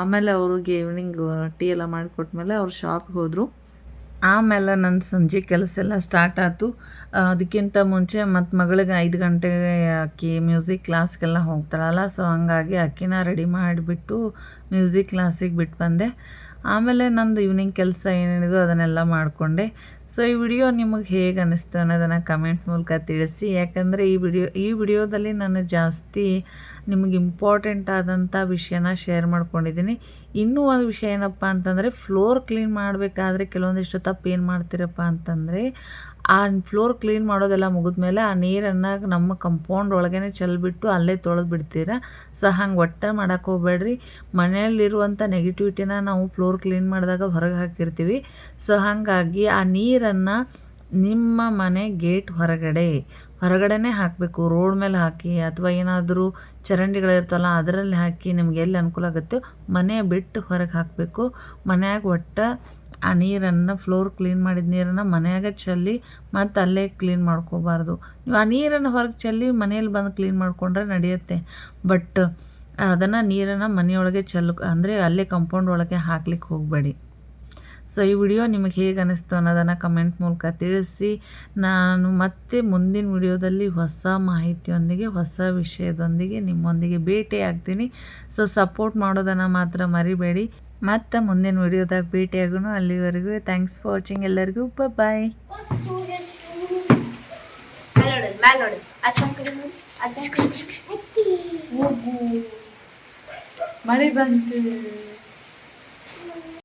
ಆಮೇಲೆ ಅವ್ರಿಗೆ ಈವ್ನಿಂಗ್ ಟೀ ಎಲ್ಲ ಮಾಡಿಕೊಟ್ಮೇಲೆ ಅವ್ರು ಶಾಪ್ಗೆ ಹೋದರು. ಆಮೇಲೆ ನನ್ನ ಸಂಜೆ ಕೆಲಸ ಎಲ್ಲ ಸ್ಟಾರ್ಟ್ ಆಯ್ತು. ಅದಕ್ಕಿಂತ ಮುಂಚೆ ಮತ್ತು ಮಗಳಿಗೆ ಐದು ಗಂಟೆಗೆ ಅಕ್ಕಿ ಮ್ಯೂಸಿಕ್ ಕ್ಲಾಸ್ಗೆಲ್ಲ ಹೋಗ್ತಾಳಲ್ಲ ಸೊ ಹಂಗಾಗಿ ಅಕ್ಕಿನ ರೆಡಿ ಮಾಡಿಬಿಟ್ಟು ಮ್ಯೂಸಿಕ್ ಕ್ಲಾಸಿಗೆ ಬಿಟ್ಟು ಬಂದೆ. ಆಮೇಲೆ ನಂದು ಈವ್ನಿಂಗ್ ಕೆಲಸ ಏನೇನಿದೆ ಅದನ್ನೆಲ್ಲ ಮಾಡಿಕೊಂಡೆ. ಸೊ ಈ ವಿಡಿಯೋ ನಿಮಗೆ ಹೇಗೆ ಅನ್ನಿಸ್ತು ಅನ್ನೋದನ್ನು ಕಮೆಂಟ್ ಮೂಲಕ ತಿಳಿಸಿ. ಯಾಕಂದರೆ ಈ ವಿಡಿಯೋ ಈ ವಿಡಿಯೋದಲ್ಲಿ ನಾನು ಜಾಸ್ತಿ ನಿಮಗೆ ಇಂಪಾರ್ಟೆಂಟ್ ಆದಂಥ ವಿಷಯನ ಶೇರ್ ಮಾಡ್ಕೊಂಡಿದ್ದೀನಿ. ಇನ್ನೂ ಒಂದು ವಿಷಯ ಏನಪ್ಪ ಅಂತಂದರೆ ಫ್ಲೋರ್ ಕ್ಲೀನ್ ಮಾಡಬೇಕಾದ್ರೆ ಕೆಲವೊಂದಿಷ್ಟು ತಪ್ಪು ಏನು ಮಾಡ್ತೀರಪ್ಪ ಅಂತಂದರೆ, ಆ ಫ್ಲೋರ್ ಕ್ಲೀನ್ ಮಾಡೋದೆಲ್ಲ ಮುಗಿದ್ಮೇಲೆ ಆ ನೀರನ್ನು ನಮ್ಮ ಕಂಪೌಂಡ್ ಒಳಗೇ ಚೆಲ್ಬಿಟ್ಟು ಅಲ್ಲೇ ತೊಳೆದು ಬಿಡ್ತೀರ? ಸೊ ಹಂಗೆ ಒಟ್ಟೆ ಮಾಡೋಕೆ ಹೋಗ್ಬೇಡ್ರಿ. ಮನೆಯಲ್ಲಿರುವಂಥ ನೆಗೆಟಿವಿಟಿನ ನಾವು ಫ್ಲೋರ್ ಕ್ಲೀನ್ ಮಾಡಿದಾಗ ಹೊರಗೆ ಹಾಕಿರ್ತೀವಿ. ಸೊ ಹಾಗಾಗಿ ಆ ನೀರನ್ನು ನಿಮ್ಮ ಮನೆ ಗೇಟ್ ಹೊರಗಡೆ ಹೊರಗಡೆನೇ ಹಾಕಬೇಕು. ರೋಡ್ ಮೇಲೆ ಹಾಕಿ ಅಥವಾ ಏನಾದರೂ ಚರಂಡಿಗಳಿರ್ತಲ್ಲ ಅದರಲ್ಲಿ ಹಾಕಿ ನಿಮ್ಗೆ ಎಲ್ಲಿ ಅನುಕೂಲ ಆಗುತ್ತೆ? ಮನೆ ಬಿಟ್ಟು ಹೊರಗೆ ಹಾಕಬೇಕು. ಮನೆಯಾಗ ಒಟ್ಟು ಆ ನೀರನ್ನು ಫ್ಲೋರ್ ಕ್ಲೀನ್ ಮಾಡಿದ ನೀರನ್ನು ಮನೆಯಾಗ ಚೆಲ್ಲಿ ಮತ್ತು ಅಲ್ಲೇ ಕ್ಲೀನ್ ಮಾಡ್ಕೋಬಾರ್ದು. ನೀವು ಆ ನೀರನ್ನು ಹೊರಗೆ ಚೆಲ್ಲಿ ಮನೆಯಲ್ಲಿ ಬಂದು ಕ್ಲೀನ್ ಮಾಡಿಕೊಂಡ್ರೆ ನಡೆಯುತ್ತೆ. ಬಟ್ ಅದನ್ನು ನೀರನ್ನು ಮನೆಯೊಳಗೆ ಚೆಲ್ಲ, ಅಂದರೆ ಅಲ್ಲೇ ಕಂಪೌಂಡ್ ಒಳಗೆ ಹಾಕ್ಲಿಕ್ಕೆ ಹೋಗಬೇಡಿ. ಸೊ ಈ ವಿಡಿಯೋ ನಿಮಗೆ ಹೇಗೆ ಅನ್ನಿಸ್ತು ಅನ್ನೋದನ್ನು ಕಮೆಂಟ್ ಮೂಲಕ ತಿಳಿಸಿ. ನಾನು ಮತ್ತೆ ಮುಂದಿನ ವಿಡಿಯೋದಲ್ಲಿ ಹೊಸ ಮಾಹಿತಿಯೊಂದಿಗೆ ಹೊಸ ವಿಷಯದೊಂದಿಗೆ ನಿಮ್ಮೊಂದಿಗೆ ಭೇಟಿ ಆಗ್ತೀನಿ ಸೊ ಸಪೋರ್ಟ್ ಮಾಡೋದನ್ನು ಮಾತ್ರ ಮರಿಬೇಡಿ. ಮತ್ತು ಮುಂದಿನ ವಿಡಿಯೋದಾಗ ಭೇಟಿಯಾಗೋಣ. ಅಲ್ಲಿವರೆಗೂ ಥ್ಯಾಂಕ್ಸ್ ಫಾರ್ ವಾಚಿಂಗ್ ಎಲ್ಲರಿಗೂ. ಬಾಯ್ ನೋಡಿ. ಅಜ್ಜನ ಮಳೆ ಬಂತು.